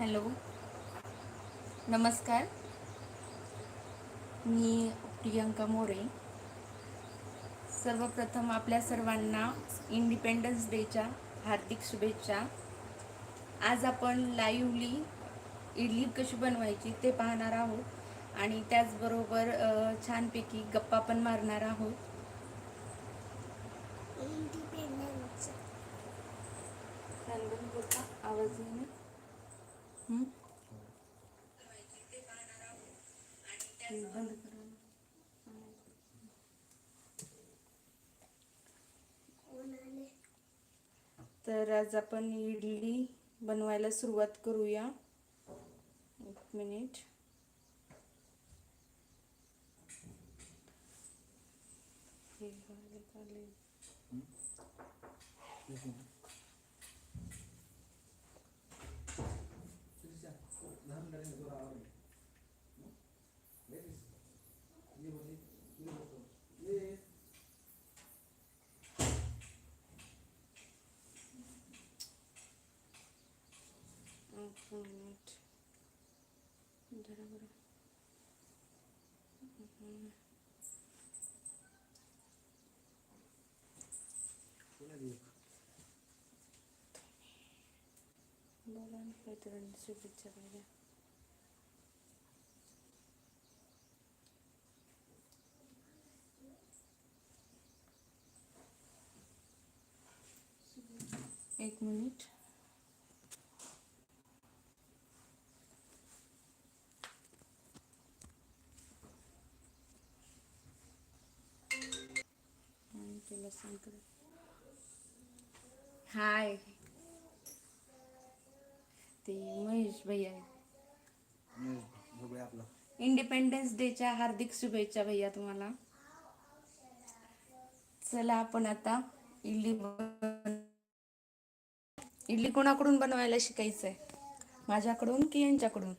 Hello. नमस्कार. मी प्रियंका मोरे. सर्वप्रथम आपल्या सर्वांना इंडिपेंडन्स डेच्या हार्दिक शुभेच्छा. आज आपण लाईव्हली इडली कशी बनवायची ते पाहणार आहोत आणि त्याचबरोबर छानपैकी गप्पा पण मारणार आहोत इंडिपेंडन्स फॅन बंद बोलता आवाज येईना हं? बंद करा तर आज आपण इडली बनवायला सुरुवात करूया एक मिनिट हे झाले, झाले. एक मिनिट जरा बरं हम्म. बोला ना काहीतरी शुभेच्छा द्या एक मिनिट। आणि तुला सांगते हाय. ते महेश भैया आपलं. इंडिपेंडन्स डेच्या हार्दिक शुभेच्छा भैया तुम्हाला. चला आपण आता इडली इडली कोणाकडून बनवायला शिकायचंय? माझ्याकडून की यांच्याकडून?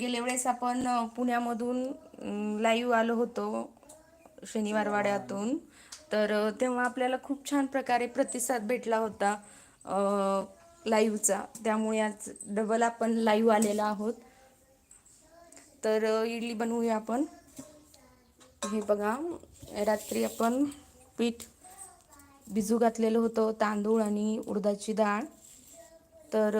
गेल्या वेळेस आपण पुण्यामधून लाईव्ह आलो होतो शनिवार वाड्यातून तर तेव्हा आपल्याला खूप छान प्रकारे प्रतिसाद भेटला होता लाईव्हचा त्यामुळे आज डबल आपण लाईव्ह आलेला आहोत. तर इडली बनवूया आपण. हे बघा रात्री आपण पीठ भिजू घातलेलं होतं तांदूळ आणि उडदाची डाळ. तर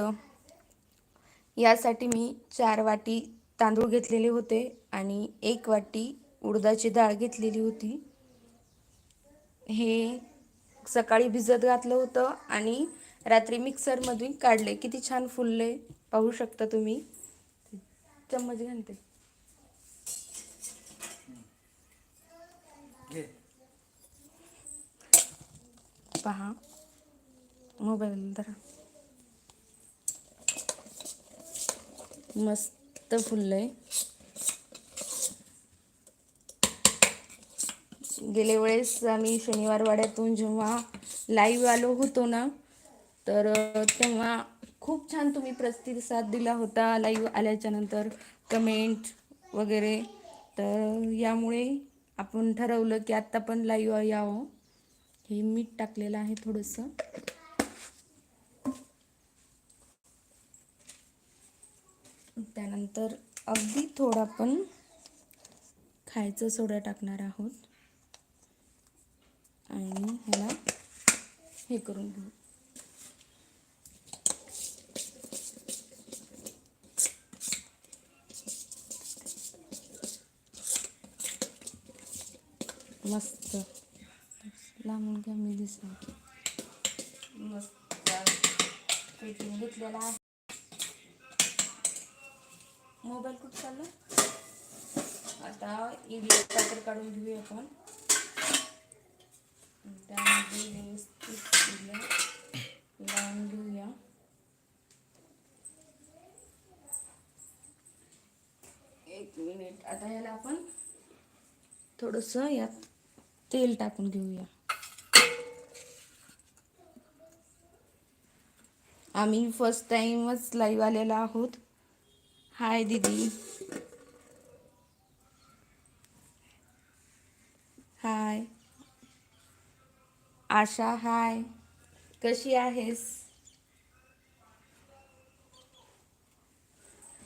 यासाठी मी चार वाटी तांदूळ घेतलेले होते आणि एक वाटी उडदाची डाळ घेतलेली होती. हे सकाळी भिजत घातलं होतं आणि रात्री मिक्सरमधून काढले. किती छान फुलले. पाहू शकता तुम्ही. चम्मच घालते. पहा. मोबाईल धरा. मस्त फुललंय. गेल्या वेळेस आम्ही शनिवारवाड्यातून जेव्हा लाईव्ह आलो होतो ना तर तेव्हा खूप छान तुम्ही प्रतिसाद दिला होता लाईव्ह आल्याच्यानंतर कमेंट वगैरे. तर यामुळे आपण ठरवलं की आत्ता पण लाईव्ह यावं. हे मीठ टाकलेलं आहे थोडंसं. त्यानंतर अगदी थोडा पण खायचं सोडा टाकणार आहोत. आणि ह्याला हे करून घेऊ. मस्त. लांबून घ्या मी दिसणार मस्त. पेटून घेतलेला आहे. मोबाईल कुठं चालला? आता इडली पात्र काढून घेऊया आपण. त्यामध्ये व्यवस्थित लावून घेऊया एक मिनिट. आता याला आपण थोडंसं यात तेल टाकून घेऊया. आम्ही फर्स्ट टाइमच लाईव्ह आलेला आहोत. हाय दीदी हाय आशा हाय. कशी आहेस?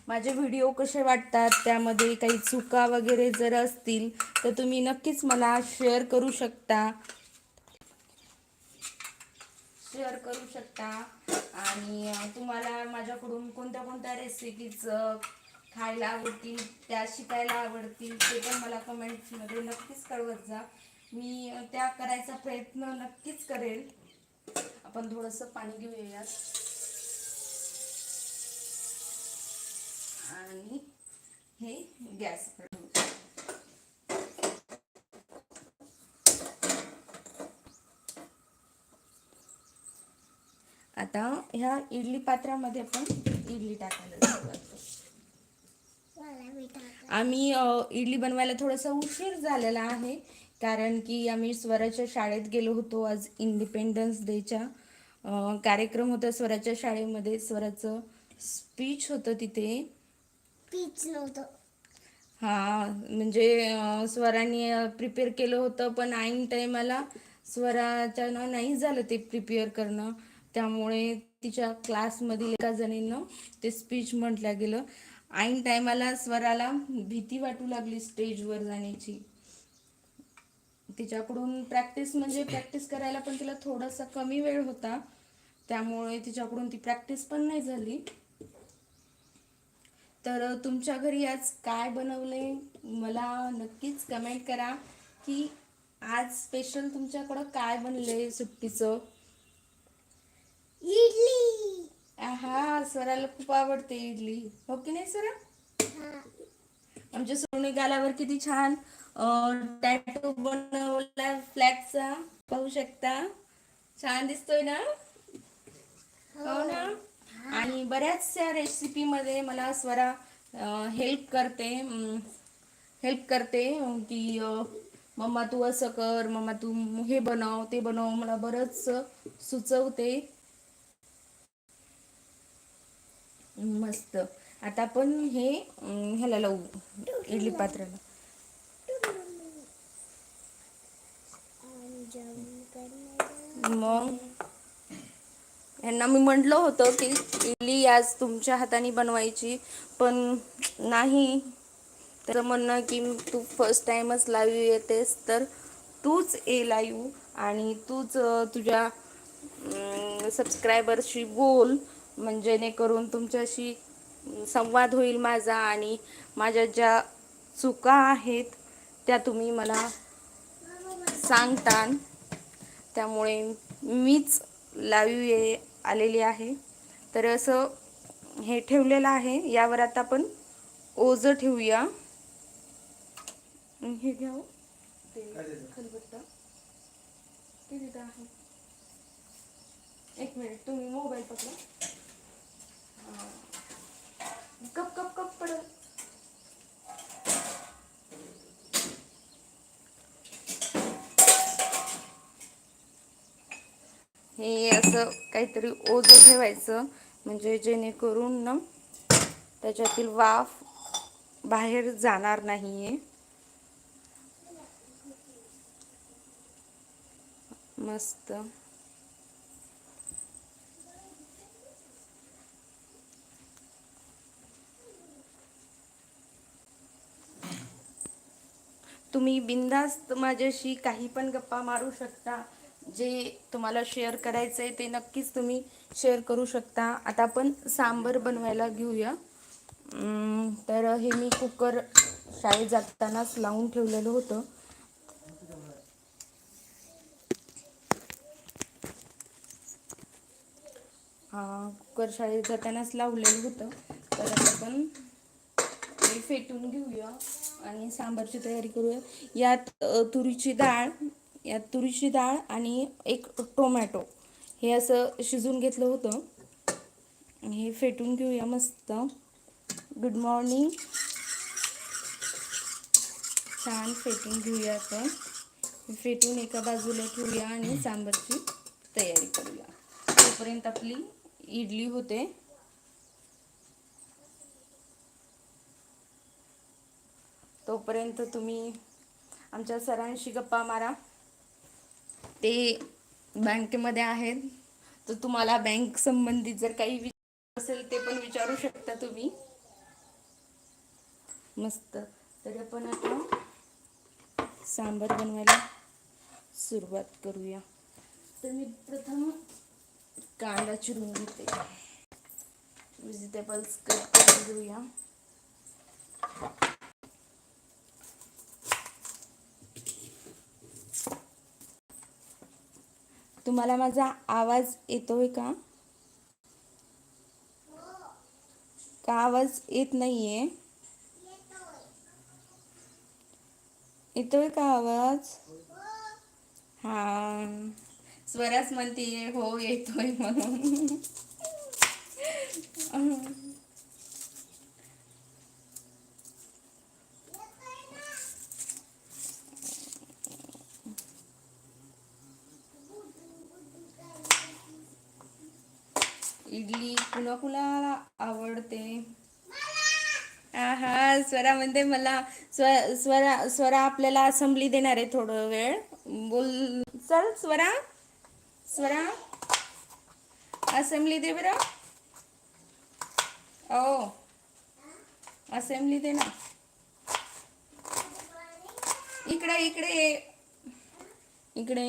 माझे व्हिडिओ कसे वाटतात? त्यामध्ये काही चुका वगैरे जर असतील तर तुम्ही नक्कीच मला शेअर करू शकता. शेअर करू शकता. आणि तुम्हाला माझ्याकडून कोणत्या कोणत्या रेसिपीज खायला आवडतील त्या शिकायला आवडतील ते पण मला कमेंट्समध्ये नक्कीच कळवत जा. मी त्या करायचा प्रयत्न नक्कीच करेल. आपण थोडंसं पाणी घेऊयात. आणि हे गॅस आता ह्या इडली पात्रामध्ये आपण इडली टाकायला सुरुवात आम्ही इडली बनवायला थोडासा उशीर झालेला आहे. कारण की आम्ही स्वराच्या शाळेत गेलो होतो आज इंडिपेंडन्स डेच्या कार्यक्रम होता स्वराच्या शाळेमध्ये. स्वराचं स्पीच होतं तिथे. पीच नव्हतं. हा म्हणजे अ, स्वराने प्रिपेअर केलं होतं पण ऐन टायमाला स्वराच्यानं नाही झालं ते प्रिपेअर करणं. त्यामुळे तिच्या क्लासमधील एका जणीनं ते स्पीच म्हटलं गेलं. ऐन टायमाला स्वराला भीती वाटू लागली स्टेजवर जाण्याची. तिच्याकडून प्रॅक्टिस म्हणजे प्रॅक्टिस करायला पण तिला थोडासा कमी वेळ होता. त्यामुळे तिच्याकडून ती प्रॅक्टिस पण नाही झाली. तर तुमच्या घरी आज काय बनवले? मला नक्कीच कमेंट करा की आज स्पेशल तुमच्याकडं काय बनले सुट्टीचं? इडली. हा स्वराला खूप आवडते इडली. हो की नाही सरा? आमच्या सोने गालावर किती छान. टॅटू बनवला फ्लॅगचा पाहू शकता. छान दिसतोय ना? हो. ना? आणि बऱ्याचशा रेसिपीमध्ये मला स्वरा हेल्प करते. हेल्प करते की मम्मा तू असं कर मम्मा तू हे बनव ते बनव. मला बरंच सुचवते. मस्त. आता आपण हे ह्याला लावू. इडली पात्राला. मग यांना मी म्हटलं होतं की इडली आज तुमच्या हाताने बनवायची पण नाही. तर म्हणणं की तू फर्स्ट टाइमच लाईव्ह येतेस तर तूच ये लाईव्ह आणि तूच तुझ्या सबस्क्रायबरशी बोल. म्हणजे जेणेकरून तुमच्याशी संवाद होईल माझा आणि माझ्या ज्या चुका आहेत त्या तुम्ही मला सांगता त्यामुळे मीच लाईव्ह ये आलेली आहे. तर असं हे ठेवलेलं आहे. यावर आता आपण ओझं ठेवूया. हे घ्या हो. ते खलबत्ता. ते तिथं आहे. एक मिनिट तुम्ही मोबाईल पकडा. कप कप कप पडत हे असं काहीतरी ओझं ठेवायचं. म्हणजे जेणेकरून ना त्याच्यातील वाफ बाहेर जाणार नाहीये. मस्त. तुम्ही बिंदास्त माझ्याशी काही पण गप्पा मारू शकता. जे तुम्हाला शेअर करायचं आहे ते नक्कीच तुम्ही शेअर करू शकता. आता आपण सांबर बनवायला घेऊया. तर हे मी कुकर शाळेत जातानाच लावून ठेवलेलं होतं. हा कुकर शाळेत जातानाच लावलेलं होतं. तर आपण हे फेटून घेऊया आणि सांबारची तयारी करूया. यात तुरीची डाळ यात तुरीची डाळ आणि एक टोमॅटो. हे असं शिजून घेतलं होतं. हे फेटून घेऊया मस्त. गुड मॉर्निंग छान फेटून घेऊया आपण. फेटून एका बाजूला ठेवूया आणि सांबारची तयारी करूया. तोपर्यंत आपली इडली होते. तोपर्यंत तुम्ही आमच्या सरांशी गप्पा मारा. ते बँकेमध्ये आहेत. तर तुम्हाला बँक संबंधित जर काही विचार असेल ते पण विचारू शकता तुम्ही. मस्त. तर आपण आता सांबार बनवायला सुरुवात करूया. तर मी प्रथम कांदा चिरून घेते. म्हणजे व्हेजिटेबल्स कट करून घेऊया. तुम्हाला माझा आवाज येतोय का? का आवाज येत नाहीये? येतोय का आवाज? हा. स्वराच म्हणतीये हो येतोय म्हणून. इडली कुणा कुणाला आवडते? हा स्वरा म्हणते मला स्व स्वरा स्वरा आपल्याला असंबली देणार आहे थोडं वेळ. बोल चल स्वरा. स्वरा. असेंब्ली दे बरं. हो. ओ असेंब्ली दे ना. इकडे इकडे. इकडे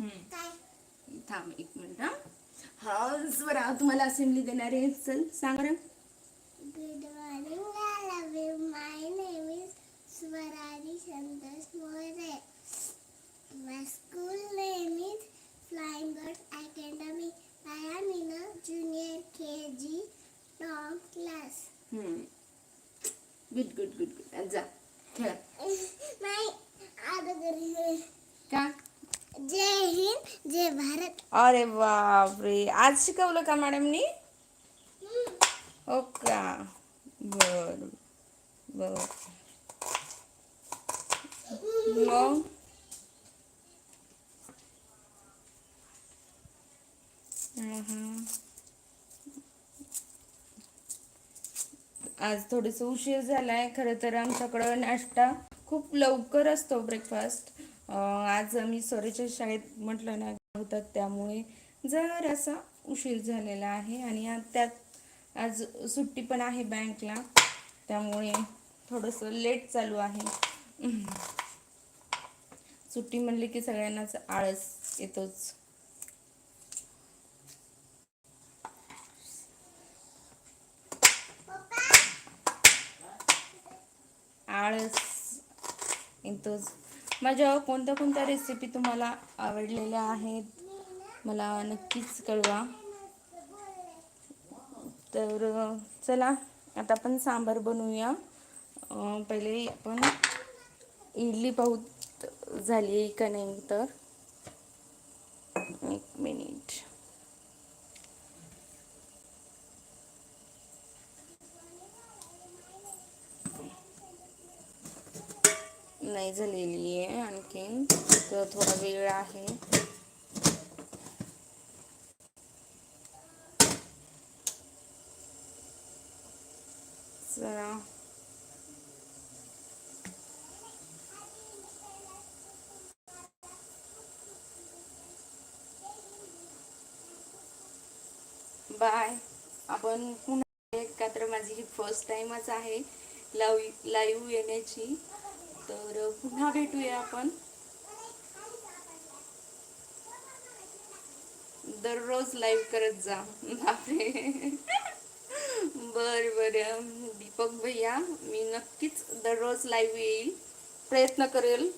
काय थांब एक मिनिट हा हा स्वरा तुम्हाला असेंब्ली देणार आहे. चल सांग बरं. Good morning I love you my name is Swarali Santosh More my school name is flying bird academy I am in a junior K G top class hmm good good good good जा. खेळा. अरे बापरे. आज शिकवलं का मॅडमनी हो का? बर बर. मग? आज थोडस उशीर झालाय. खरं तर आमच्याकडं नाश्ता खूप लवकर असतो ब्रेकफास्ट आज आम्ही सोरेच्या शाळेत म्हटलं ना होतात. त्यामुळे जरासा उशीर झालेला आहे आणि त्यात आज सुट्टी पण आहे बँकला. त्यामुळे थोडंसं लेट चालू आहे. सुट्टी म्हणली की सगळ्यांनाच आळस येतोच. आळस येतोच. माझ्या कोणत्या कोणत्या रेसिपी तुम्हाला आवडलेल्या आहेत? मला नक्कीच कळवा. तर चला आता आपण सांबार बनवूया. पहिले आपण इडली पाहू झाली का नाही तर एक मिनिट नाही झालेली आहे आणखीन तर थोडा वेळ आहे चला बाय आपण पुन्हा का तर माझी ही फर्स्ट टाइमच आहे. लाईव्ह लाईव्ह येण्याची. तर पुन्हा भेटूया आपण. दररोज लाईव्ह करत जा. बापरे. बर बर. दीपक भैया मी नक्कीच दररोज लाईव्ह येईल. प्रयत्न करेल.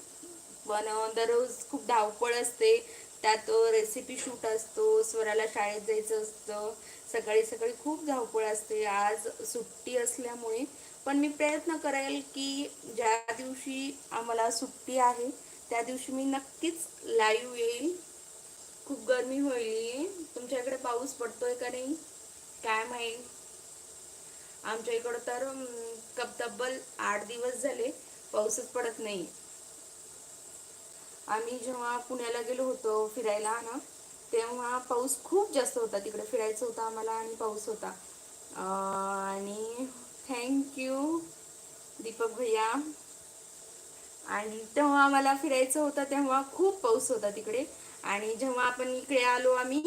पण दररोज खूप धावपळ असते. त्यात रेसिपी शूट असतो स्वराला शाळेत जायचं असतं. सकाळी सकाळी खूप धावपळ असते. आज सुट्टी असल्यामुळे. पण मी प्रयत्न करेल की ज्या दिवशी आम्हाला सुट्टी आहे त्या दिवशी मी नक्कीच लाईव्ह येईल. खूप गरमी होईल. तुमच्या इकडे पाऊस पडतोय का नाही? काय माहीत? आमच्या इकडं तर तब्बल आठ दिवस झाले पाऊसच पडत नाही. आम्ही जेव्हा पुण्याला गेलो होतो फिरायला ना तेव्हा पाऊस खूप जास्त होता. तिकडे फिरायचं होतं आम्हाला आणि पाऊस होता. आणि थँक्यू दीपक भैया. आणि तेव्हा आम्हाला फिरायचं होतं तेव्हा खूप पाऊस होता तिकडे. आणि जेव्हा आपण इकडे आलो आम्ही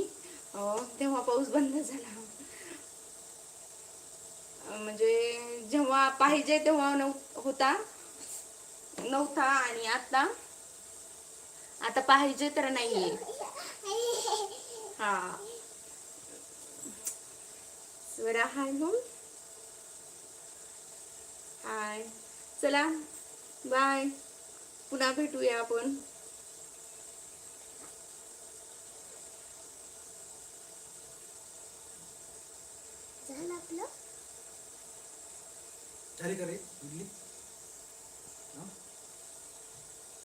तेव्हा पाऊस बंद झाला. म्हणजे जेव्हा पाहिजे तेव्हा नव होता. नव्हता आणि आता. आता पाहिजे तर नाहीये. हा. स्वरा हाय मग. हाय. चला. बाय. पुन्हा भेटूया आपण. झालं आपलं इडली.